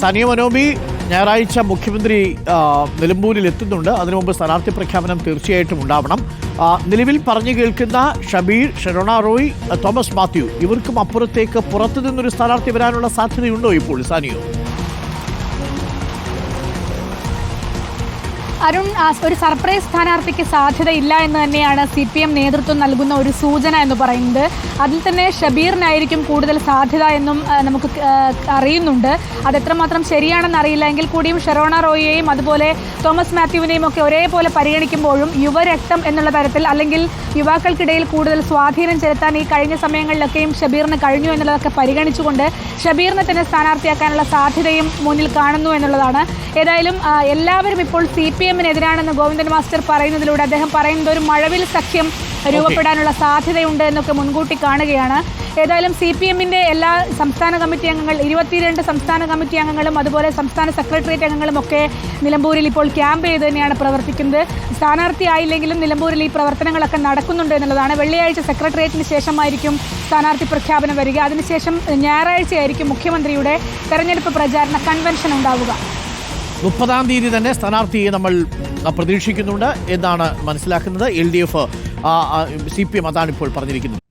സാനിയ മനോബി ഞായറാഴ്ച മുഖ്യമന്ത്രി നിലമ്പൂരിൽ എത്തുന്നുണ്ട്. അതിനു മുമ്പ് സ്ഥാനാർത്ഥി പ്രഖ്യാപനം തീർച്ചയായിട്ടും ഉണ്ടാവണം. നിലവിൽ പറഞ്ഞു കേൾക്കുന്ന ഷബീർ ഷെറോണ റോയ് തോമസ് മാത്യു ഇവർക്കും അപ്പുറത്തേക്ക് പുറത്തു നിന്നൊരു സ്ഥാനാർത്ഥി വരാനുള്ള സാധ്യതയുണ്ടോ ഇപ്പോൾ സാനിയോ? അരുൺ ഒരു സർപ്രൈസ് സ്ഥാനാർത്ഥിക്ക് സാധ്യതയില്ല എന്ന് തന്നെയാണ് സി പി എം നേതൃത്വം നൽകുന്ന ഒരു സൂചന എന്ന് പറയുന്നത്. അതിൽ തന്നെ ഷബീറിനായിരിക്കും കൂടുതൽ സാധ്യത എന്നും നമുക്ക് അറിയുന്നുണ്ട്. അത് എത്രമാത്രം ശരിയാണെന്ന് അറിയില്ല. എങ്കിൽ കൂടിയും ഷെറോണ റോയിയെയും അതുപോലെ തോമസ് മാത്യുവിനെയും ഒക്കെ ഒരേപോലെ പരിഗണിക്കുമ്പോഴും യുവരക്തം എന്നുള്ള തരത്തിൽ അല്ലെങ്കിൽ യുവാക്കൾക്കിടയിൽ കൂടുതൽ സ്വാധീനം ചെലുത്താൻ ഈ കഴിഞ്ഞ സമയങ്ങളിലൊക്കെയും ഷബീറിന് കഴിഞ്ഞു എന്നുള്ളതൊക്കെ പരിഗണിച്ചുകൊണ്ട് ഷബീറിനെ തന്നെ സ്ഥാനാർത്ഥിയാക്കാനുള്ള സാധ്യതയും മുന്നിൽ കാണുന്നു എന്നുള്ളതാണ്. ഏതായാലും എല്ലാവരും ഇപ്പോൾ സി പി എമ്മിനെതിരാണെന്ന് ഗോവിന്ദൻ മാസ്റ്റർ പറയുന്നതിലൂടെ അദ്ദേഹം പറയുന്നത് ഒരു മഴവിൽ സഖ്യം രൂപപ്പെടാനുള്ള സാധ്യതയുണ്ട് എന്നൊക്കെ മുൻകൂട്ടി കാണുകയാണ്. ഏതായാലും സി പി എമ്മിന്റെ എല്ലാ സംസ്ഥാന കമ്മിറ്റി അംഗങ്ങൾ ഇരുപത്തിരണ്ട് സംസ്ഥാന കമ്മിറ്റി അംഗങ്ങളും അതുപോലെ സംസ്ഥാന സെക്രട്ടേറിയറ്റ് അംഗങ്ങളും ഒക്കെ നിലമ്പൂരിൽ ഇപ്പോൾ ക്യാമ്പ് ചെയ്ത് തന്നെയാണ് പ്രവർത്തിക്കുന്നത്. സ്ഥാനാർത്ഥി ആയില്ലെങ്കിലും നിലമ്പൂരിൽ ഈ പ്രവർത്തനങ്ങളൊക്കെ നടക്കുന്നുണ്ട് എന്നുള്ളതാണ്. വെള്ളിയാഴ്ച സെക്രട്ടേറിയറ്റിന് ശേഷമായിരിക്കും സ്ഥാനാർത്ഥി പ്രഖ്യാപനം വരിക. അതിനുശേഷം ഞായറാഴ്ചയായിരിക്കും മുഖ്യമന്ത്രിയുടെ തെരഞ്ഞെടുപ്പ് പ്രചാരണ കൺവെൻഷൻ ഉണ്ടാവുക. മുപ്പതാം തീയതി തന്നെ സ്ഥാനാർത്ഥിയെ നമ്മൾ പ്രതീക്ഷിക്കുന്നുണ്ട് എന്നാണ് മനസ്സിലാക്കുന്നത്. L D F C P M അതാണ് ഇപ്പോൾ പറഞ്ഞിരിക്കുന്നത്.